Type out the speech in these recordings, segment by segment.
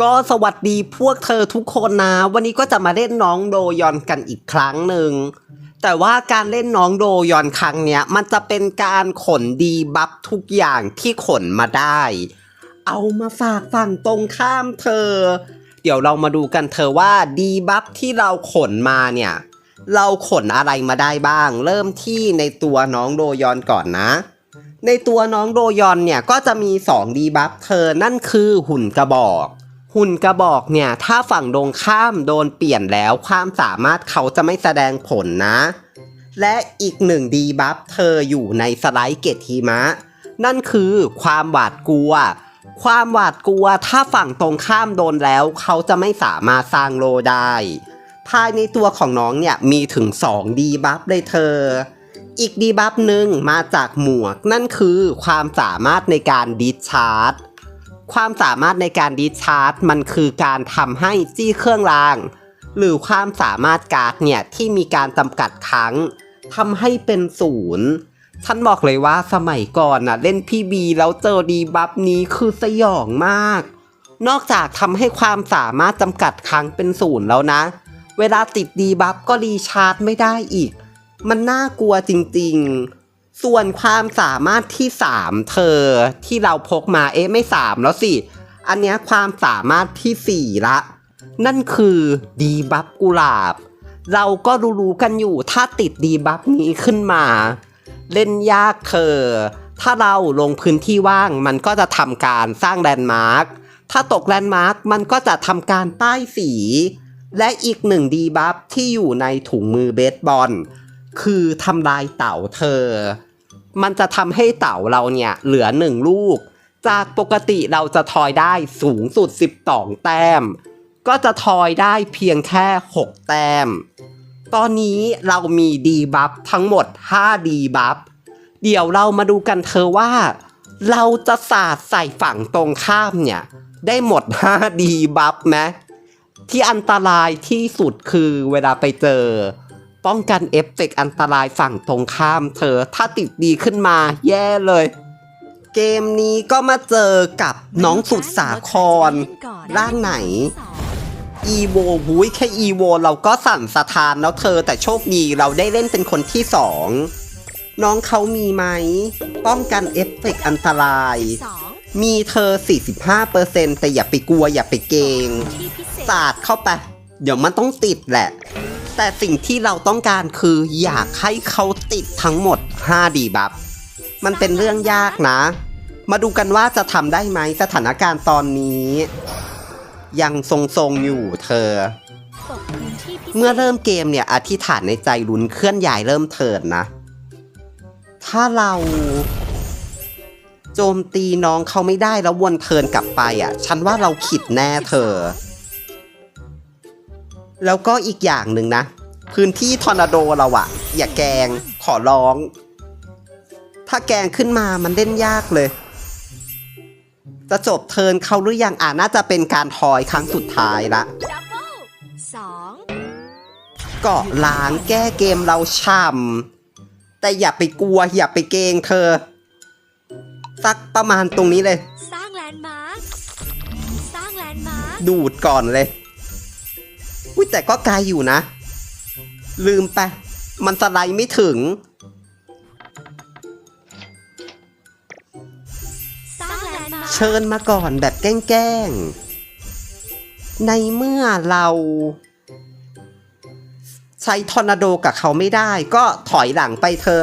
ก็สวัสดีพวกเธอทุกคนนะ วันนี้ก็จะมาเล่นน้องโดยอนกันอีกครั้งหนึ่ง แต่ว่าการเล่นน้องโดยอนครั้งเนี้ย มันจะเป็นการขนดีบัฟทุกอย่างที่ขนมาได้ เอามาฝากฝั่งตรงข้ามเธอ เดี๋ยวเรามาดูกันเธอว่าดีบัฟที่เราขนมาเนี่ย เราขนอะไรมาได้บ้าง เริ่มที่ในตัวน้องโดยอนก่อนนะในตัวน้องโดยอนเนี่ยก็จะมี2ดีบัฟเธอนั่นคือหุ่นกระบอก หุ่นกระบอกเนี่ย ถ้าฝั่งตรงข้ามโดนเปลี่ยนแล้ว ความสามารถเขาจะไม่แสดงผลนะ และอีกหนึ่งดีบัฟเธออยู่ในสไลด์เกตทีมะ นั่นคือความหวาดกลัว ความหวาดกลัวถ้าฝั่งตรงข้ามโดนแล้ว เขาจะไม่สามารถสร้างโลได้ ภายในตัวของน้องเนี่ยมีถึง2ดีบัฟเลยเธอ อีกดีบัฟหนึ่งมาจากหมวก นั่นคือความสามารถในการดิชาร์จ ความสามารถในการดิชาร์จมันคือการทำให้จี้เครื่องราง หรือความสามารถการ์ดเนี่ยที่มีการจำกัดครั้งทำให้เป็นศูนย์ฉันบอกเลยว่าสมัยก่อนน่ะ เล่นพี่บีแล้วเจอดีบัฟนี้คือสยองมาก นอกจากทำให้ความสามารถจำกัดครั้งเป็นศูนย์แล้วนะ เวลาติดดีบัฟก็รีชาร์จไม่ได้อีก มันน่ากลัวจริง ๆ ส่วนความสามารถที่ 3 เธอที่เราพกมาเอ๊ะไม่ 3 แล้วสิ อันเนี้ยความสามารถทีสี่ 4 ละ นั่นคือดีบัฟกุหลาบ เราก็รู้ๆกันอยู่ถ้าติดดีบัฟนี้ขึ้นมา เล่นยากเธอ ถ้าเราลงพื้นที่ว่างมันก็จะทำการสร้างแลนด์มาร์คถ้าตกแลนด์มาร์คมันก็จะทำการป้ายสี และอีกหนึ่งดีบัฟที่อยู่ในถุงมือเบสบอลคือทำลายเต่าเธอ มันจะทำให้เต่าเราเนี่ยเหลือหนึ่งลูก จากปกติเราจะทอยได้สูงสุด 12 แต้ม ก็จะทอยได้เพียงแค่ 6 แต้ม ตอนนี้เรามีดีบัฟทั้งหมด 5 ดีบัฟ เดี๋ยวเรามาดูกันเธอว่า เราจะสาดใส่ฝั่งตรงข้ามเนี่ย ได้หมด 5 ดีบัฟไหมที่อันตรายที่สุดคือเวลาไปเจอ ป้องกันเอฟเฟกต์อันตรายฝั่งตรงข้ามเธอ ถ้าติดดีขึ้นมาแย่เลย เกมนี้ก็มาเจอกับน้องสุดสาคร ร่างไหน อีโวหุยแค่อีโวเราก็สั่นสะท้านแล้วเธอแต่โชคดีเราได้เล่นเป็นคนที่สองน้องเขามีไหม ป้องกันเอฟเฟกต์อันตราย มีเธอ 45%แต่อย่าไปกลัวอย่าไปเกงศษสาดเข้าไป เดี๋ยวมันต้องติดแหละ แต่สิ่งที่เราต้องการคืออยากให้เขาติดทั้งหมด 5 ดีบัฟมันเป็นเรื่องยากนะ มาดูกันว่าจะทำได้ไหมสถานการณ์ตอนนี้ ยังทรงๆอยู่เธอ เมื่อเริ่มเกมเนี่ยอธิษฐานในใจลุ้นเคลื่อนย้ายเริ่มเทินนะ ถ้าเราโจมตีน้องเขาไม่ได้แล้ววนเทินกลับไปอะ ฉันว่าเราขิดแน่เธอ แล้วก็อีกอย่างหนึ่งนะ พื้นที่ทอร์นาโดเราอะอย่าแกงขอร้อง ถ้าแกงขึ้นมามันเล่นยากเลย จะจบเทิร์นเขาหรือยังอ่าน่าจะเป็นการทอยครั้งสุดท้ายละดับเบิลสองเกาะล้างแก้เกมเราช่ำแต่อย่าไปกลัว อย่าไปเกรงเธอ สักประมาณตรงนี้เลย สร้างแลนด์มาร์คสร้างแลนด์มาร์คดูดก่อนเลย อุ้ยแต่ก็ไกลอยู่นะ ลืมไป มันสไลด์ไม่ถึงสร้างแลนด์มาร์คเชิญมาก่อนแบบแกล้งๆ ในเมื่อเราใช้ทอร์นาโดกับเขาไม่ได้ ก็ถอยหลังไปเธอ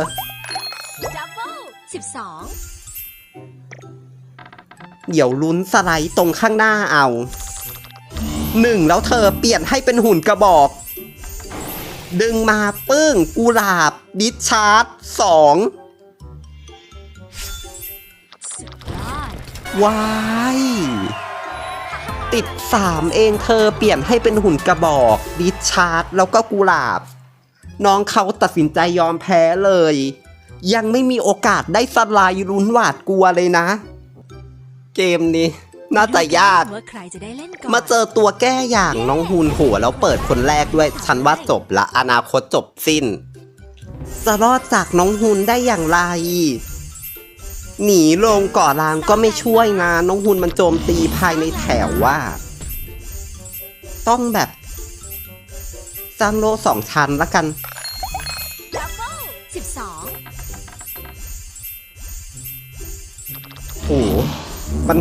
ดับเบิลสิบสองเดี๋ยวลุ้นสไลด์ตรงข้างหน้าเอา หนึ่งแล้วเธอเปลี่ยนให้เป็นหุ่นกระบอก ดึงมาปึ้งกุหลาบ ดิชาร์ดสองวายติดสามเองเธอเปลี่ยนให้เป็นหุ่นกระบอก ดิชาร์ดแล้วก็กุหลาบ น้องเขาตัดสินใจยอมแพ้เลย ยังไม่มีโอกาสได้สไลด์ลุ้นหวาดกลัวเลยนะ เกมนี้ น่าจะยากว่าใครจะได้เล่นก่อนมาเจอตัวแก้อย่างน้องฮูนหัวแล้วเปิดคนแรกด้วย ฉันว่าจบละอนาคตจบสิ้น จะรอดจากน้องฮูนได้อย่างไรหนีลงก่อรางก็ไม่ช่วยนะน้องหุ่นมันโจมตีภายในแถวว่า ต้องแบบสร้างโลสองชั้นละกันดับเบิลสิบสองโอ้โหมัน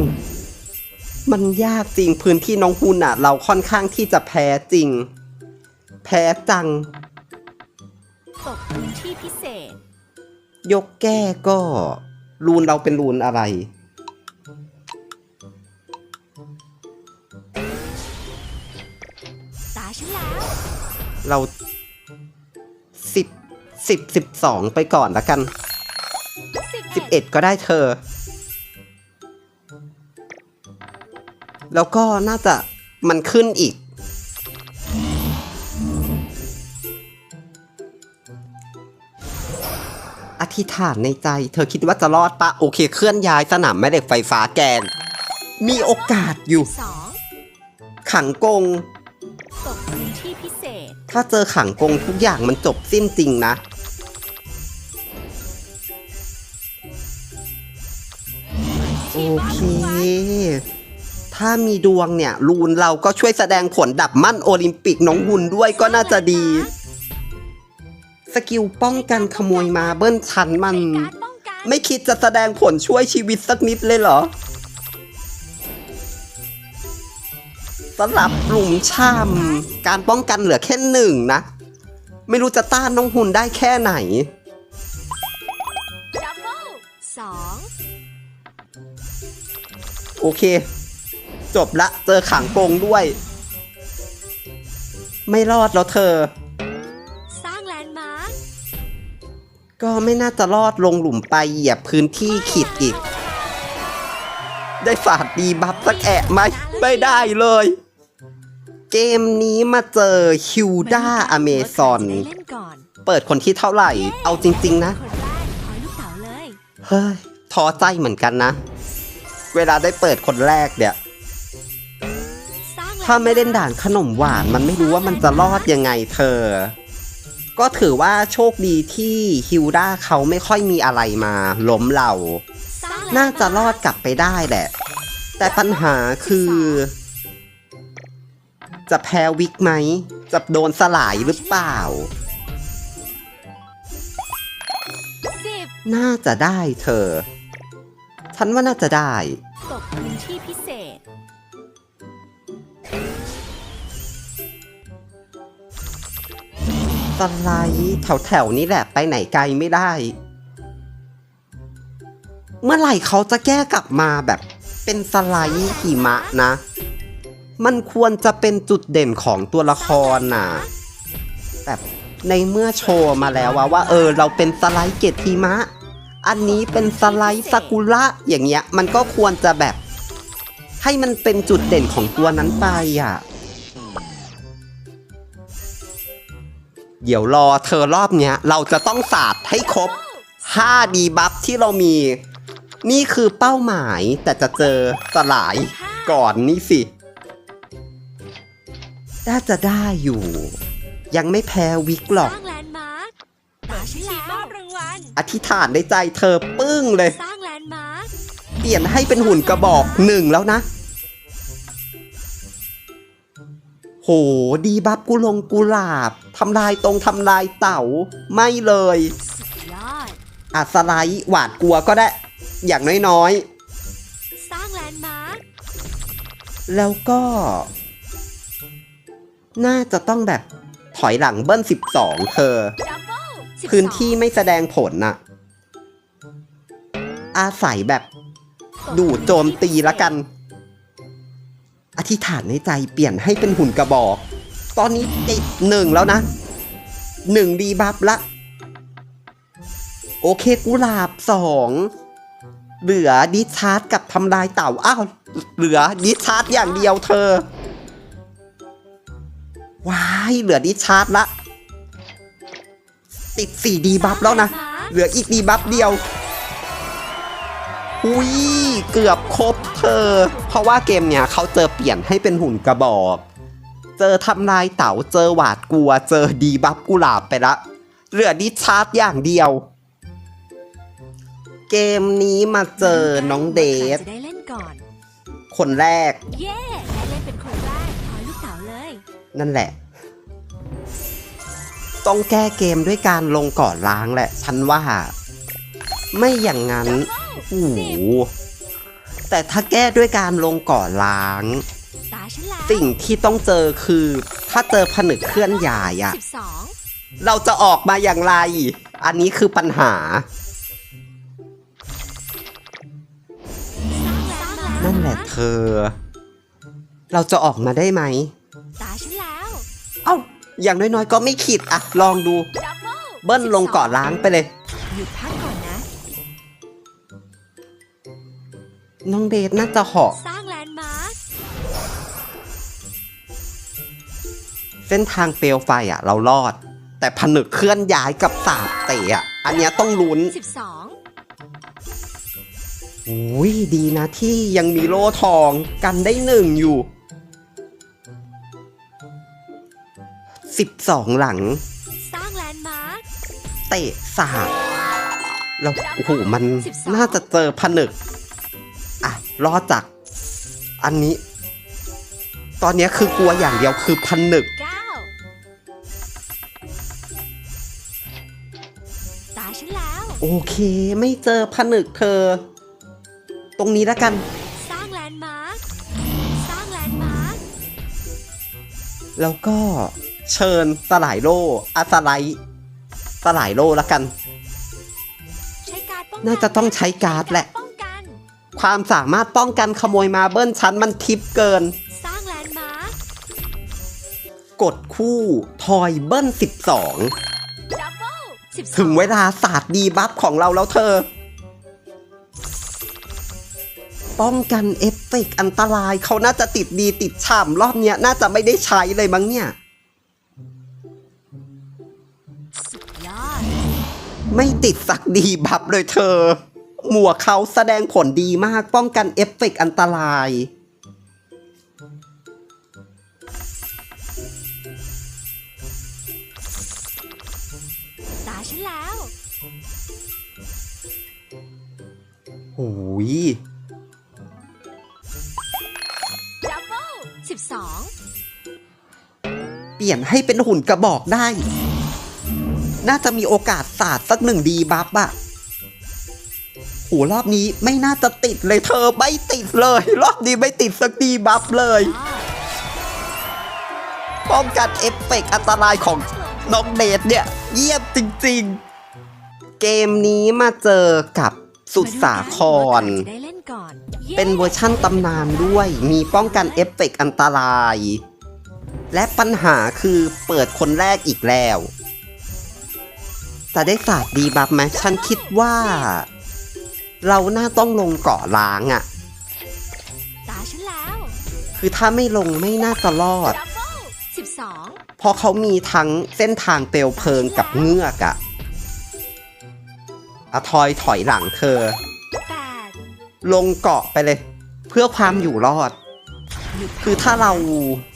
มันยากจริงพื้นที่น้องหุ่นอะเราค่อนข้างที่จะแพ้จริง แพ้จัง ตกพื้นที่พิเศษ ยกแก้ก็รูนเราเป็นรูนอะไร ตาฉันแล้วเราสิบสิบสิบสองไปก่อนละกันสิบสิบเอ็ดก็ได้เธอ แล้วก็น่าจะมันขึ้นอีก อธิษฐานในใจ เธอคิดว่าจะรอดปะ โอเค เคลื่อนย้ายสนามแม่เหล็กไฟฟ้าแกน มีโอกาสอยู่สองขังกง ตกพื้นที่พิเศษ ถ้าเจอขังกงทุกอย่างมันจบสิ้นจริงนะโอเค ถ้ามีดวงเนี่ยรูนเราก็ช่วยแสดงผลดับมั่นโอลิมปิกน้องหุ่นด้วยก็น่าจะดี สกิลป้องกันขโมยมาเบิ้ลชันมันการป้องกันไม่คิดจะแสดงผลช่วยชีวิตสักนิดเลยเหรอสำหรับหลุมช่ำการป้องกันเหลือแค่หนึ่งนะ ไม่รู้จะต้านน้องหุ่นได้แค่ไหนดับเบิลสองโอเค จบละ เจอขังกงด้วย ไม่รอดแล้วเธอ สร้างแลนด์มาร์คก็ไม่น่าจะรอดลงหลุมไปเหยียบพื้นที่ขีดอีก ได้ฝาดดีบัฟสักแอะไหมไม่ได้เลย เกมนี้มาเจอฮิวด้าอเมซอนได้เล่นก่อนเปิดคนที่เท่าไหร่ เอาจริง ๆ นะ คนแรกถอยลูกเต๋าเลย เฮ้ยท้อใจเหมือนกันนะ เวลาได้เปิดคนแรกเนี่ยสร้างแลนด์ ถ้าไม่เล่นด่านขนมหวานมันไม่รู้ว่ามันจะรอดยังไงเธอ ก็ถือว่าโชคดีที่ฮิวด้าเขาไม่ค่อยมีอะไรมาล้มเรา น่าจะรอดกลับไปได้แหละ แต่ปัญหาคือ จะแพ้วิกไหม จะโดนสลายหรือเปล่า น่าจะได้เธอ ฉันว่าน่าจะได้ ตกพื้นที่พิเศษ ไลด์แถวๆนี้แหละไปไหนไกลไม่ได้ เมื่อไหร่เขาจะแก้กลับมาแบบเป็นสไลด์หิมะนะ มันควรจะเป็นจุดเด่นของตัวละครน่ะแบบในเมื่อโชว์มาแล้วว่าว่าเออเราเป็นสไลด์เกตหิมะ อันนี้เป็นสไลด์ซากุระอย่างเงี้ย มันก็ควรจะแบบให้มันเป็นจุดเด่นของตัวนั้นไปอะ เดี๋ยวรอเธอรอบเนี้ย เราจะต้องสาดให้ครบ5ดีบัฟที่เรามี นี่คือเป้าหมายแต่จะเจอสลายก่อนนี่สิน่าจะได้อยู่ ยังไม่แพ้วิกหรสอกร้างแลนด์มาร์คตาฉันแล้วมอบรางวัลอธิษฐานในใจเธอปึ้งเลย สร้างแลนด์มาร์ค เปลี่ยนให้เป็นหุ่นกระบอกหนึ่งแล้วนะ ดีบัฟกุลงกุหลาบทำลายตรงทำลายเต่า ไม่เลยอดอะสไลด์หวาดกลัวก็ได้ อย่างน้อยๆ สร้างแลนด์มาร์คแล้วก็ น่าจะต้องแบบถอยหลังเบิ้ล 12 เธอดับเบิลสิบสอพื้นที่ไม่แสดงผลน่ะ อาศัยแบบดูดโจมตีละกัน อธิษฐานในใจเปลี่ยนให้เป็นหุ่นกระบอก ตอนนี้ติดหนึ่งแล้วนะหนึ่งดีบัฟละ โอเคกุหลาบสองเหลือดิชาร์จกับทำลายเต่า อ้าว เหลือดิชาร์จอย่างเดียวเธอ ว้ายเหลือดิชาร์จละ ติดสี่ดีบัฟแล้วนะ เหลืออีกดีบัฟเดียว อุ้ยเกือบครบเธอ เพราะว่าเกมเนี้ยเขาเจอเปลี่ยนให้เป็นหุ่นกระบอก เจอทำลายเต๋าเจอหวาดกลัว เจอดีบัฟกุหลาบไปละ เหลือดิชาร์จอย่างเดียว เกมนี้มาเจอน้องเดทจะได้เล่นก่อน คนแรก เย้ได้เล่นเป็นคนแรกถอยลูกเต๋าเลย นั่นแหละ ต้องแก้เกมด้วยการลงก่อนล้างแหละฉันว่า ไม่อย่างนั้น โอ้โหแต่ถ้าแก้ด้วยการลงก่อนล้างตาฉันแล้วสิ่งที่ต้องเจอคือ ถ้าเจอผนึกเคลื่อนย้ายอะสิบสองเราจะออกมาอย่างไร อันนี้คือปัญหาสร้างแลนด์มาร์คนั่นแหละเธอ เราจะออกมาได้ไหมตาฉันแล้วเอ้า อย่างน้อยๆ ก็ไม่ขิดอะ ลองดูดับเบิลเบิ้ลลงก่อนล้างไปเลยหยุดพักก่อนนะ น้องเดทน่าจะเหาะสร้างแลนด์มาร์คเส้นทางเปลวไฟอะเรารอด แต่ผนึกเคลื่อนย้ายกับสาบเตะอะอันเนี้ยต้องลุ้นสิบสองอุ้ยดีนะที่ยังมีโล่ทองกันได้หนึ่งอยู่สิบสองหลัง สร้างแลนด์มาร์คเตะสาบเราโอ้โหมันน่าจะเจอผนึกอะ รอดจากอันนี้ ตอนเนี้ยคือกลัวอย่างเดียวคือผนึกเก้าตาฉันแล้วโอเค ไม่เจอผนึกเธอ ตรงนี้แล้วกัน สร้างแลนด์มาร์คสร้างแลนด์มาร์คแล้วก็เชิญสลายโล่อะสไลด์สลายโล่แล้วกันใช้การดป้องกัน่าจะต้องใช้การ์ดแหละป้องกัน ความสามารถป้องกันขโมยมาเบิ้ลชั้นมันทิปเกิน สร้างแลนด์มาร์คกดคู่ทอยเบิ้ล12ดับเบิลสิบสองถึงเวลาศาสตร์ดีบัฟของเราแล้วเธอ ป้องกันเอฟเฟกต์อันตรายเขาน่าจะติดดีติดฉ่ำรอบเนี้ยน่าจะไม่ได้ใช้เลยมั้งเนี่ยสุดยอดไม่ติดสักดีบัฟเลยเธอ หมวกเขาแสดงผลดีมากป้องกันเอฟเฟกต์อันตราย ตาฉันแล้วโอ้ยดับเบิลสิบสองเปลี่ยนให้เป็นหุ่นกระบอกได้ น่าจะมีโอกาสศาสตร์สักหนึ่งดีบัฟอะ โหรอบนี้ไม่น่าจะติดเลยเธอไม่ติดเลย รอบนี้ไม่ติดสักดีบัฟเลยป้องกันเอฟเฟกต์อันตรายของน้องเดทเนี่ยเยี่ยมจริงๆ เกมนี้มาเจอกับสุดสาครเล่นก่อนเป็นเวอร์ชั่นตำนานด้วย มีป้องกันเอฟเฟกต์อันตราย และปัญหาคือเปิดคนแรกอีกแล้ว แต่ได้ศาสตร์ดีบัฟไหมฉันคิดว่า เราน่าต้องลงเกาะล้างอะ่ะ ตาฉันแล้วคือถ้าไม่ลงไม่น่าจะรอด ดับเบิลสิบสองเพราะเขามีทั้งเส้นทางเปลวเพลิงกับเงือกอะอะทอยถอยหลังเธอ แปดลงเกาะไปเลย เพื่อความอยู่รอด หยุดคือถ้าเรา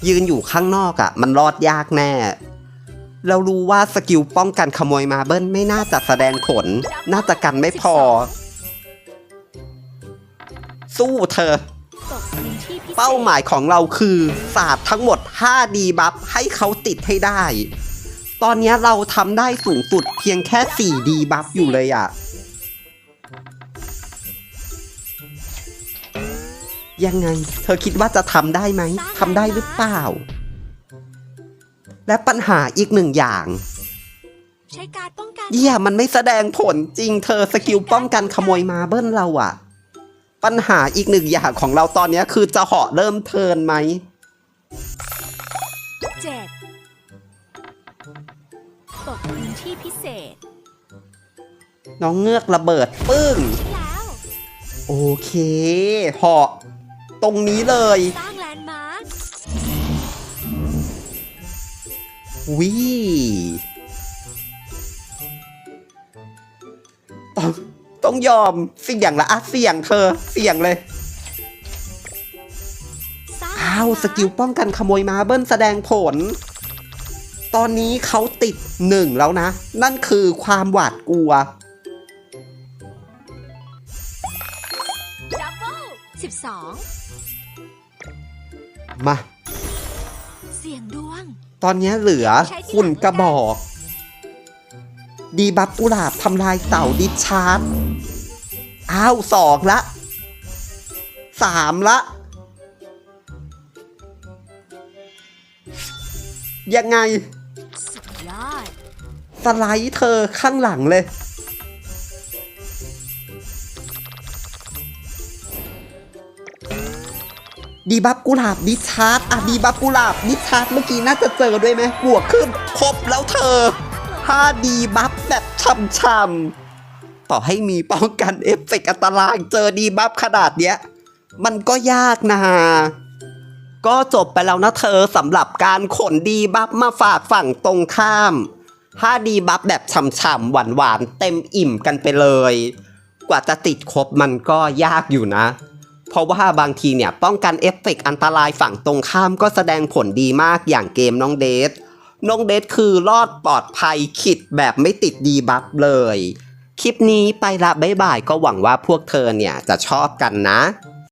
ยืนอยู่ข้างนอกอะ่ะ มันรอดยากแน่ เรารู้ว่าสกิลป้องกันขโมยมาเบิ้ลไม่น่าจะแสดงผล น่าจะกันไม่พอ สู้เธอตกพื้นที่พิเศษเป้าหมายของเราคือศาสตร์ทั้งหมด 5 ดีบัฟให้เขาติดให้ได้ ตอนนี้เราทำได้สูงสุดเพียงแค่ 4 ดีบัฟอยู่เลยอะ่ะ ยังไง เธอคิดว่าจะทำได้ไหมทำได้หรือเปล่า และปัญหาอีกหนึ่งอย่างใช้การดป้องกันเยี่ยมันไม่แสดงผลจริงเธอสกิลป้องกันขโมยมาเบิ้ลเราอะ ปัญหาอีกหนึ่งอย่างของเราตอนนี้คือจะเหาะเริ่มเทิร์นไหมเจ็ดตกพื้นที่พิเศษ น้องเงือกระเบิดปึ้งฉันแล้วโอเคเหาะตรงนี้เลยสร้างแลนด์มาร์ควิ ต้องยอมเสี่ยงละอะเสี่ยงเธอเสี่ยงเลยเอาสกิลป้องกันขโมยมาเบิ้ลแสดงผล ตอนนี้เขาติดหนึ่งแล้วนะ นั่นคือความหวาดกลัวสิบสองมา เสียงดวง ตอนนี้เหลือหุ่นกระบอก ดีบัฟกุหลาบทำลายเต่าดิชาร์ดอ้าวสองละสามละ ยังไงสุดยอดสไลด์เธอข้างหลังเลย ดีบัฟกุหลาบดิชาร์ดอะดีบัฟกุหลาบดิชาร์ดเมื่อกี้น่าจะเจอด้วยไหมบวกขึ้น ครบแล้วเธอ ถ้าดีบัฟแบบช่ำๆต่อให้มีป้องกันเอฟเฟกต์อันตรายเจอดีบัฟขนาดเนี้ย มันก็ยากนะก็จบไปแล้วนะเธอสำหรับการขนดีบัฟมาฝากฝั่งตรงข้าม ถ้าดีบัฟแบบฉ่ำๆหวานๆ เต็มอิ่มกันไปเลย กว่าจะติดครบมันก็ยากอยู่นะ เพราะว่าบางทีเนี่ยป้องกันเอฟเฟกต์อันตรายฝั่งตรงข้ามก็แสดงผลดีมากอย่างเกมน้องเดท น้องเดทคือรอดปลอดภัยขิดแบบไม่ติดดีบัฟเลย คลิปนี้ไปละบ๊ายบายก็หวังว่าพวกเธอเนี่ยจะชอบกันนะ